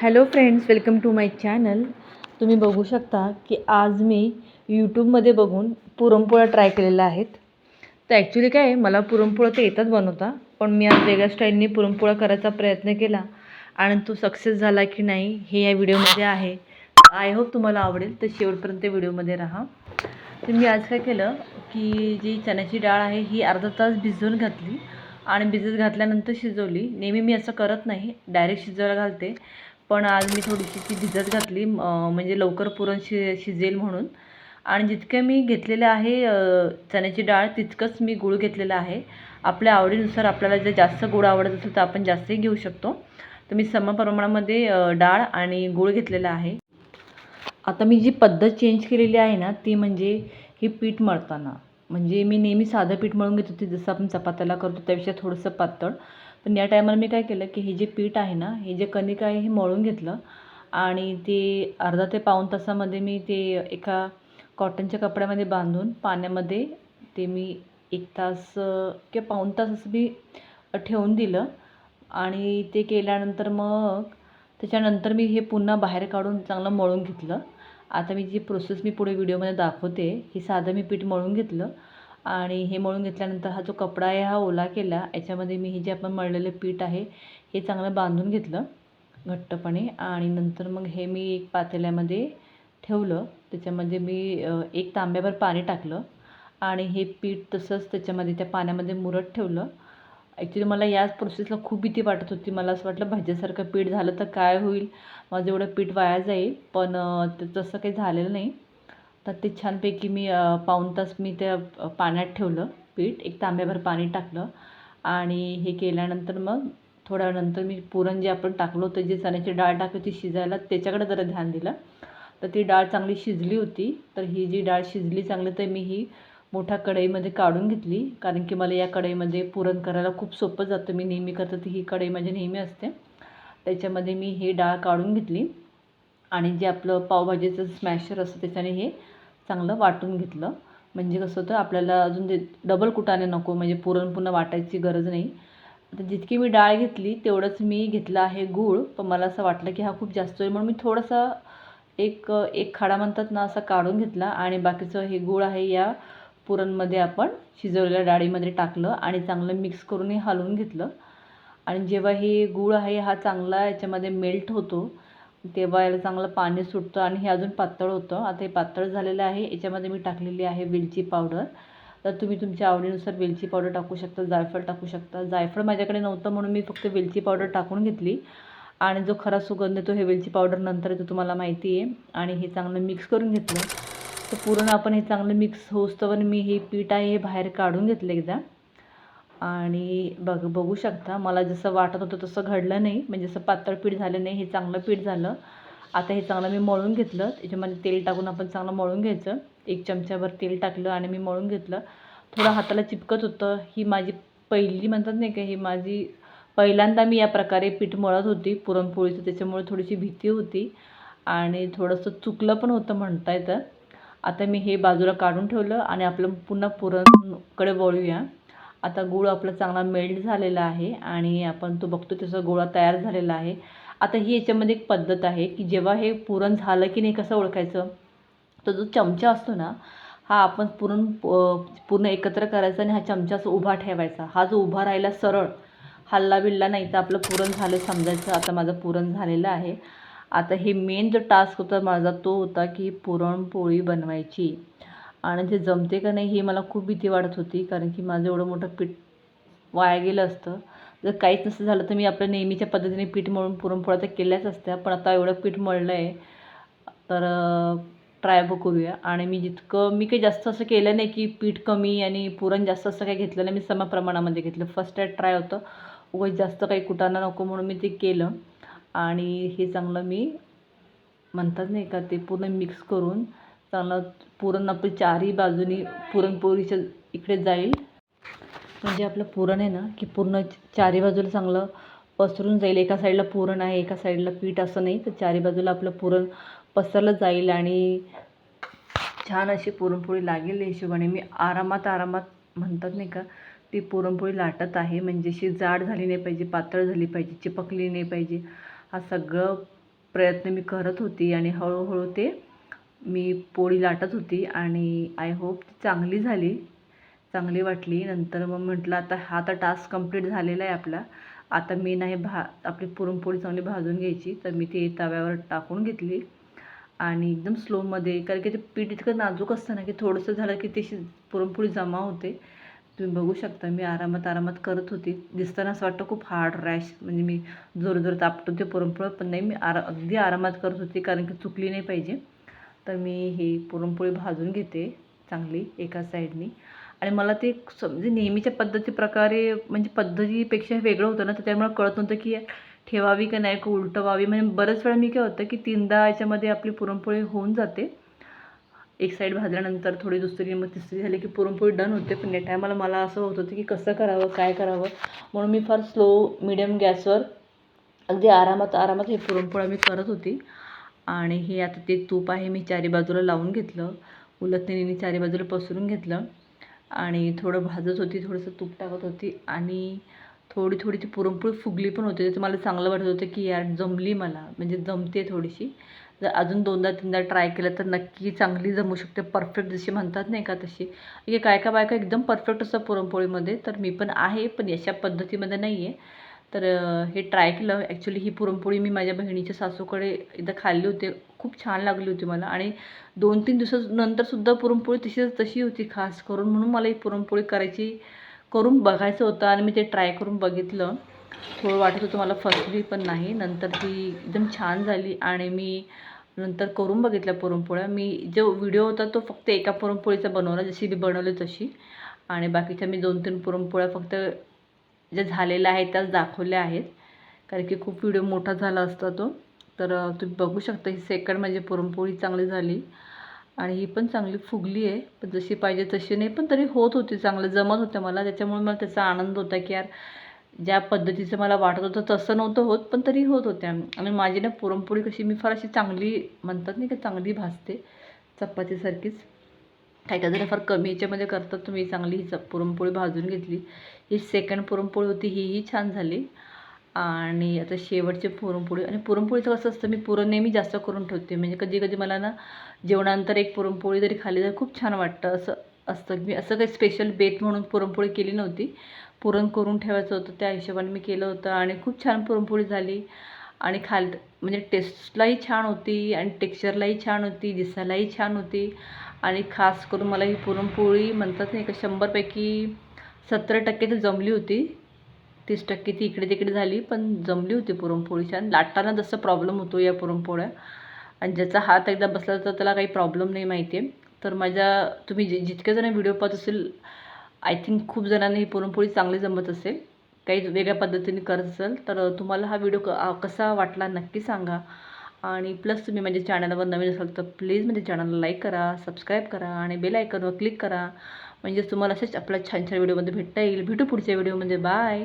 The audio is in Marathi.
Hello friends welcome to my channel. तुम्ही बघू शकता की आज मी यूट्यूबमध्ये बघून पुरणपोळ्या ट्राय केलेल्या आहेत. तर ॲक्च्युली काय आहे मला पुरणपोळ्या तर येतात बनवता पण मी आज वेगळ्या स्टाईलने पुरणपोळ्या करायचा प्रयत्न केला आणि तो सक्सेस झाला की नाही हे या व्हिडिओमध्ये आहे. आय होप तुम्हाला आवडेल तर शेवटपर्यंत व्हिडिओमध्ये राहा. तर मी आज काय केलं की जी चण्याची डाळ आहे ही अर्धा तास भिजवून घातली आणि भिजत घातल्यानंतर शिजवली. नेहमी मी असं करत नाही डायरेक्ट शिजवायला घालते. पण आज मी थोडीशी ती भिजत घातली म्हणजे लवकर पुरण शि शिजेल म्हणून. आणि जितकं मी घेतलेलं आहे चण्याची डाळ तितकंच मी गूळ घेतलेलं आहे. आपल्या आवडीनुसार आपल्याला जर जास्त गूळ आवडत असेल तर आपण जास्तही घेऊ शकतो. तर मी सम प्रमाणामध्ये डाळ आणि गूळ घेतलेला आहे. आता मी जी पद्धत चेंज केलेली आहे ना ती म्हणजे ही पीठ मळताना. म्हणजे मी नेहमी साधं पीठ मळून घेत होती जसं आपण चपात्याला करतो त्यापेक्षा थोडंसं पातळ. पण या टायमाला मी काय केलं की हे जे पीठ आहे ना हे जे कणिक आहे हे मळून घेतलं आणि ते अर्धा ते पाऊण तासामध्ये मी ते एका कॉटनच्या कपड्यामध्ये बांधून पाण्यामध्ये ते मी एक तास किंवा पाऊण तास असं मी ठेवून दिलं. आणि ते केल्यानंतर मग त्याच्यानंतर मी हे पुन्हा बाहेर काढून चांगलं मळून घेतलं. आता मी जी प्रोसेस मी पुढे व्हिडिओमध्ये दाखवते हे साधं मी पीठ मळून घेतलं. आणि हे मळून घेतल्यानंतर हा जो कपडा आहे हा ओला केला. याच्यामध्ये मी हे जे आपण मळलेलं पीठ आहे हे चांगलं बांधून घेतलं घट्टपणे आणि नंतर मग हे मी एक पातेल्यामध्ये ठेवलं. त्याच्यामध्ये मी एक तांब्याभर पाणी टाकलं आणि हे पीठ तसंच त्याच्यामध्ये त्या पाण्यामध्ये मुरत ठेवलं. ॲक्च्युली मला याच प्रोसेसला खूप भीती वाटत होती. मला असं वाटलं भाज्यासारखं पीठ झालं तर काय होईल? माझं एवढं पीठ वाया जाईल. पण ते तसं काही झालेलं नाही. तर ते छानपैकी मी पाऊण तास मी त्या पाण्यात ठेवलं पीठ. एक तांब्याभर पाणी टाकलं आणि हे केल्यानंतर मग थोड्या नंतर मी पुरण जे आपण टाकलं होतं जे चण्याची डाळ टाकली होती शिजायला त्याच्याकडे जरा ध्यान दिलं. तर ती डाळ चांगली शिजली होती. तर ही जी डाळ शिजली चांगली तर मी ही मोठ्या कढईमध्ये काढून घेतली. कारण की मला या कढईमध्ये पुरण करायला खूप सोपं जातं. मी नेहमी करतं ती ही कढई माझी नेहमी असते. त्याच्यामध्ये मी ही डाळ काढून घेतली. आणि जे आपलं पावभाजीचं स्मॅशर असतं त्याच्याने हे चांगलं वाटून घेतलं. म्हणजे कसं होतं आपल्याला अजून ते डबल कुटाने नको म्हणजे पुरण पुन्हा वाटायची गरज नाही. आता जितकी मी डाळ घेतली तेवढंच मी घेतलं आहे गूळ. पण मला असं वाटलं की हा खूप जास्त होईल म्हणून मी थोडासा एक एक खाडा म्हणतात ना असा काढून घेतला. आणि बाकीचं हे गूळ आहे या पुरणमध्ये आपण शिजवलेल्या डाळीमध्ये टाकलं आणि चांगलं मिक्स करून हे हलवून घेतलं. आणि जेव्हा हे गूळ आहे हा चांगला याच्यामध्ये मेल्ट होतो तेव्हा याला चांगलं पाणी सुटतं आणि हे अजून पातळ होतं. आता हे पातळ झालेलं आहे. याच्यामध्ये मी टाकलेली आहे वेलची पावडर. तर तुम्ही तुमच्या आवडीनुसार वेलची पावडर टाकू शकता जायफळ टाकू शकता. जायफळ माझ्याकडे नव्हतं म्हणून मी फक्त वेलची पावडर टाकून घेतली. आणि जो खरा सुगंध येतो हे वेलची पावडर नंतर येतो तुम्हाला माहिती आहे. आणि हे चांगलं मिक्स करून घेतलं. तर पूर्ण आपण हे चांगलं मिक्स होस्तवर मी हे पीठ आहे हे बाहेर काढून घेतलं एकदा. आणि बघ बघू शकता. मला जसं वाटत होतं तसं घडलं नाही. म्हणजे जसं पातळ पीठ झालं नाही हे चांगलं पीठ झालं. आता हे चांगलं मी मळून घेतलं. त्याच्यामध्ये तेल टाकून आपण चांगलं मळून घ्यायचं. एक चमच्याभर तेल टाकलं आणि मी मळून घेतलं. थोडं हाताला चिपकत होतं. ही माझी पहिली म्हणतात नाही का ही माझी पहिल्यांदा मी या प्रकारे पीठ मळत होती. पुरणपोळीचं त्याच्यामुळे थोडीशी भीती होती. आणि थोडंसं चुकलं पण होतं म्हणता येतं. आता मी हे बाजूला काढून ठेवलं आणि आपलं पुन्हा पुरणकडे वळूया. आता गूळ आपला चांगला मेल्ट झालेला आहे आणि आपण तो बघतो त्याचा गोळा तयार झालेला आहे. आता ही याच्यामध्ये एक पद्धत आहे की जेव्हा हे पुरण झालं की नाही कसं ओळखायचं? तर जो चमचा असतो ना हा आपण पुरण प- पूर्ण एकत्र करायचा आणि हा चमचा असं उभा ठेवायचा. हा जो उभा राहिला सरळ हल्ला बिल्ला नाही तर आपलं पुरण झालं समजायचं. आता माझं पुरण झालेलं आहे. आता हे मेन जो टास्क होता माझा तो होता की पुरणपोळी बनवायची. आणि ते जमते का नाही ही मला खूप भीती वाटत होती कारण की माझं एवढं मोठं पीठ वाया गेलं असतं. जर काहीच नसतं झालं तर मी आपल्या नेहमीच्या पद्धतीने पीठ मळून पुरणपोळ्या तर केल्याच असत्या पण आता एवढं पीठ मळलं आहे तर ट्राय ब करूया. आणि मी जितकं मी काही जास्त असं केलं नाही की पीठ कमी आणि पुरण जास्त असं काही घेतलं नाही मी सम प्रमाणामध्ये घेतलं. फर्स्ट ॲड ट्राय होतं. उगाच जास्त काही कुटाणा नको म्हणून मी ते केलं. आणि हे चांगलं मी म्हणतात नाही का ते पूर्ण मिक्स करून चांगलं पुरण आपली चारही बाजूनी पुरणपोळीच्या इकडे जाईल. म्हणजे आपलं पुरण आहे ना की पूर्ण चारी बाजूला चांगलं पसरून जाईल. एका साईडला पुरण आहे एका साईडला पीठ असं नाही. तर चारी बाजूला आपलं पुरण पसरलं जाईल आणि छान अशी पुरणपोळी लागेल हिशोबाने. मी आरामात आरामात म्हणतात नाही का ती पुरणपोळी लाटत आहे. म्हणजे अशी जाड झाली नाही पाहिजे पातळ झाली पाहिजे चिपकली नाही पाहिजे. हा सगळं प्रयत्न मी करत होती आणि हळूहळू ते मी पोळी लाटत होती आणि आय होप ती चांगली झाली. चांगली वाटली. नंतर मग म्हटलं आता हा तर टास्क कंप्लीट झालेला आहे आपला. आता मी नाही भा आपली पुरणपोळी चांगली भाजून घ्यायची तर मी ती तव्यावर टाकून घेतली. आणि एकदम स्लोमध्ये कारण की ते पीठ इतकं नाजूक असतं ना की थोडंसं झालं की ती पुरणपोळी जमा होते. तुम्ही बघू शकता मी आरामात आरामात करत होती. दिसताना असं वाटतं खूप हार्ड रॅश म्हणजे मी जोर जोर तापतो ते पुरणपोळी पण नाही मी आरा अगदी आरामात करत होती कारण की चुकली नाही पाहिजे. तर मी ही पुरणपोळी भाजून घेते चांगली एका साईडनी आणि मला ते म्हणजे नेहमीच्या पद्धती प्रकारे म्हणजे पद्धतीपेक्षा वेगळं होतं ना तर त्यामुळे कळत नव्हतं की ठेवावी का नाही का उलटवावी. म्हणजे बऱ्याच वेळा मी काय होतं की तीनदा याच्यामध्ये आपली पुरणपोळी होऊन जाते. एक साईड भाजल्यानंतर थोडी दुसरी मग तिसरी झाली की पुरणपोळी डन होते. पण या टायमाला मला असं होत होतं की कसं करावं काय करावं. म्हणून मी फार स्लो मिडियम गॅसवर अगदी आरामात आरामात हे पुरणपोळी मी करत होती. आणि हे आता ते तूप आहे मी चारी बाजूला लावून घेतलं. उलथणीने चारी बाजूला पसरून घेतलं. आणि थोडं भाजत होती थोडंसं तूप टाकत होती. आणि थोडी थोडी ती पुरणपोळी फुगली पण होती. त्याचं मला चांगलं वाटत होतं की यार जमली मला. म्हणजे जमते थोडीशी. जर अजून दोनदा तीनदा ट्राय केलं तर नक्की चांगली जमू शकते. परफेक्ट जशी म्हणतात नाही का तशी. हे काय काय बायका एकदम परफेक्ट असतं पुरणपोळीमध्ये. तर मी पण आहे पण याच्या पद्धतीमध्ये नाही आहे तर हे ट्राय केलं. ॲक्च्युली ही पुरणपोळी मी माझ्या बहिणीच्या सासूकडे एकदा खाल्ली होती. खूप छान लागली होती मला. आणि दोन तीन दिवसानंतरसुद्धा पुरणपोळी तशीच तशी होती खास करून. म्हणून मला ही पुरणपोळी करायची करून बघायचं होतं आणि मी ते ट्राय करून बघितलं. थोडं वाटत होतं मला फसली पण नाही. नंतर ती एकदम छान झाली आणि मी नंतर करून बघितल्या पुरणपोळ्या. मी जो व्हिडिओ होता तो फक्त एका पुरणपोळीचा बनवला. जशी मी बनवली तशी. आणि बाकीच्या मी दोन तीन पुरणपोळ्या फक्त ज्या झालेल्या आहेत त्याच दाखवल्या आहेत. कारण की खूप व्हिडिओ मोठा झाला असता तो. तर तुम्ही बघू शकता ही सेकंड म्हणजे पुरणपोळी चांगली झाली. आणि ही पण चांगली फुगली आहे. पण जशी पाहिजे तशी नाही पण तरी होत होती चांगलं जमत होतं मला. त्याच्यामुळे मला त्याचा आनंद होता की यार ज्या पद्धतीचं मला वाटत होतं तसं नव्हतं होत पण तरी होत होत्या. आणि माझी ना पुरणपोळी कशी मी फार अशी चांगली म्हणतात नाही का चांगली भासते चपातीसारखीच. काही काही जण फार कमी याच्यामध्ये करतात तुम्ही चांगली ही पुरणपोळी भाजून घेतली. ही सेकंड पुरणपोळी होती हीही छान झाली. आणि आता शेवटची पुरणपोळी. आणि पुरणपोळीचं कसं असतं मी पुरण नेहमी जास्त करून ठेवते. म्हणजे कधी कधी मला ना जेवणानंतर एक पुरणपोळी जरी खाल्ली तर खूप छान वाटतं. असं असतं मी असं काही स्पेशल बेत म्हणून पुरणपोळी केली नव्हती. पुरण करून ठेवायचं होतं त्या हिशोबाने मी केलं होतं. आणि खूप छान पुरणपोळी झाली. आणि खाल म्हणजे टेस्टलाही छान होती. आणि टेक्स्चरलाही छान होती. दिसायलाही छान होती. आणि खास करून मला ही पुरणपोळी म्हणतात नाही का शंभरपैकी सत्तर टक्के तर जमली होती. तीस टक्के ती इकडे तिकडे झाली पण जमली होती पुरणपोळी छान. लाटताना जसं प्रॉब्लेम होतो या पुरणपोळ्या. आणि ज्याचा हात एकदा बसला तर त्याला काही प्रॉब्लेम नाही माहिती आहे तर माझ्या तुम्ही जे जितके जण व्हिडिओ पाहत असेल आय थिंक खूप जणांना ही पुरणपोळी चांगली जमत असेल. काही वेगळ्या पद्धतीने करत असेल तर तुम्हाला हा व्हिडिओ क कसा वाटला नक्की सांगा. आणि प्लस तुम्ही माझ्या चॅनलवर नवीन असाल तर प्लीज माझ्या चॅनलला लाईक करा सबस्क्राईब करा आणि बेल आयकनवर क्लिक करा. म्हणजे तुम्हाला असेच आपल्या छान छान व्हिडिओमध्ये भेटता येईल. भेटू पुढच्या व्हिडिओमध्ये. बाय.